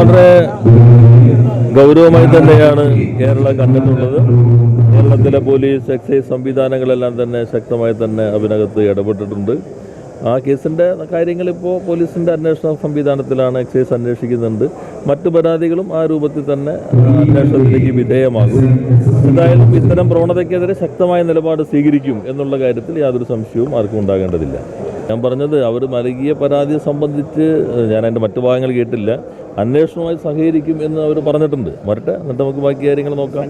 വളരെ ഗൗരവമായി തന്നെയാണ് കേരളം കണ്ടിട്ടുള്ളത്. കേരളത്തിലെ പോലീസ് എക്സൈസ് സംവിധാനങ്ങളെല്ലാം തന്നെ ശക്തമായി തന്നെ അതിനകത്ത് ഇടപെട്ടിട്ടുണ്ട്. ആ കേസിന്റെ കാര്യങ്ങൾ ഇപ്പോൾ പോലീസിന്റെ അന്വേഷണ സംവിധാനത്തിലാണ് എക്സൈസ് അന്വേഷിക്കുന്നുണ്ട്. മറ്റു പരാതികളും ആ രൂപത്തിൽ തന്നെ അന്വേഷണത്തിലേക്ക് വിധേയമാകും. എന്തായാലും ഇത്തരം പ്രവണതയ്ക്കെതിരെ ശക്തമായ നിലപാട് സ്വീകരിക്കും എന്നുള്ള കാര്യത്തിൽ യാതൊരു സംശയവും ആർക്കും ഉണ്ടാകേണ്ടതില്ല. ഞാൻ പറഞ്ഞത് അവർ നൽകിയ പരാതിയെ സംബന്ധിച്ച് ഞാൻ അതിന്റെ മറ്റു ഭാഗങ്ങൾ കേട്ടില്ല. അന്വേഷണവുമായി സഹകരിക്കും എന്ന് അവർ പറഞ്ഞിട്ടുണ്ട്. വരട്ടെ എന്നിട്ട് നമുക്ക് ബാക്കി കാര്യങ്ങൾ നോക്കാം.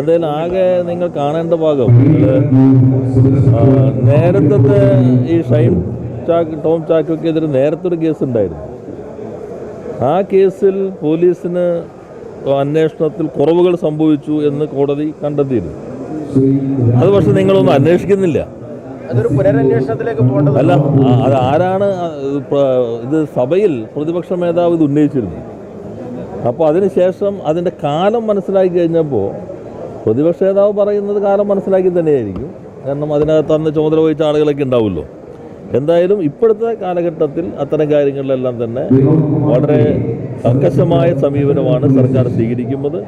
എന്തായാലും ആകെ നിങ്ങൾ കാണേണ്ട ഭാഗം നേരത്തെ ഈ ഷൈൻ ചാക്ക് ടോം ചാക്കോക്കെതിരെ നേരത്തെ ഒരു കേസ് ഉണ്ടായിരുന്നു ആ കേസിൽ പോലീസിന് അന്വേഷണത്തിൽ കുറവുകൾ സംഭവിച്ചു എന്ന് കോടതി കണ്ടെത്തിയിരുന്നു. അത് പക്ഷെ നിങ്ങളൊന്നും അന്വേഷിക്കുന്നില്ല. അല്ല അത് ആരാണ് ഇത് സഭയിൽ പ്രതിപക്ഷ മേധാവ് ഇത് ഉന്നയിച്ചിരുന്നു അപ്പോൾ അതിനുശേഷം അതിന്റെ കാലം മനസ്സിലാക്കി കഴിഞ്ഞപ്പോൾ പ്രതിപക്ഷ നേതാവ് പറയുന്നത് കാലം മനസ്സിലാക്കി തന്നെയായിരിക്കും. കാരണം അതിനകത്ത് അന്ന് ചുമതല വഹിച്ച ആളുകളൊക്കെ ഉണ്ടാവുമല്ലോ. എന്തായാലും ഇപ്പോഴത്തെ കാലഘട്ടത്തിൽ അത്തരം കാര്യങ്ങളിലെല്ലാം തന്നെ വളരെ കർക്കശമായ സമീപനമാണ് സർക്കാർ സ്വീകരിക്കുന്നത്.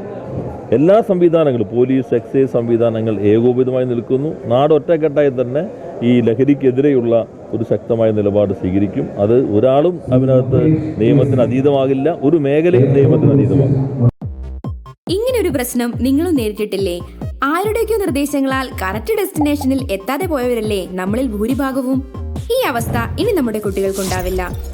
എല്ലാ സംവിധാനങ്ങളും പോലീസ് എക്സൈസ് സംവിധാനങ്ങൾ ഏകോപിതമായി നിൽക്കുന്നു. നാട് ഒറ്റക്കെട്ടായി തന്നെ ഈ ലഹരിക്കെതിരെയുള്ള ഒരു ശക്തമായ നിലപാട് സ്വീകരിക്കും. അത് ഒരാളും അതിനകത്ത് നിയമത്തിന് അതീതമാകില്ല ഒരു മേഖലയും നിയമത്തിന് അതീതമാകും ഇങ്ങനെ ഒരു പ്രശ്നം നിങ്ങളും നേരിട്ടിട്ടില്ലേ? ആരുടെയൊക്കെയോ നിർദ്ദേശങ്ങളാൽ കറക്റ്റ് ഡെസ്റ്റിനേഷനിൽ എത്താതെ പോയവരല്ലേ നമ്മളിൽ ഭൂരിഭാഗവും? ഈ അവസ്ഥ ഇനി നമ്മുടെ കുട്ടികൾക്കുണ്ടാവില്ല.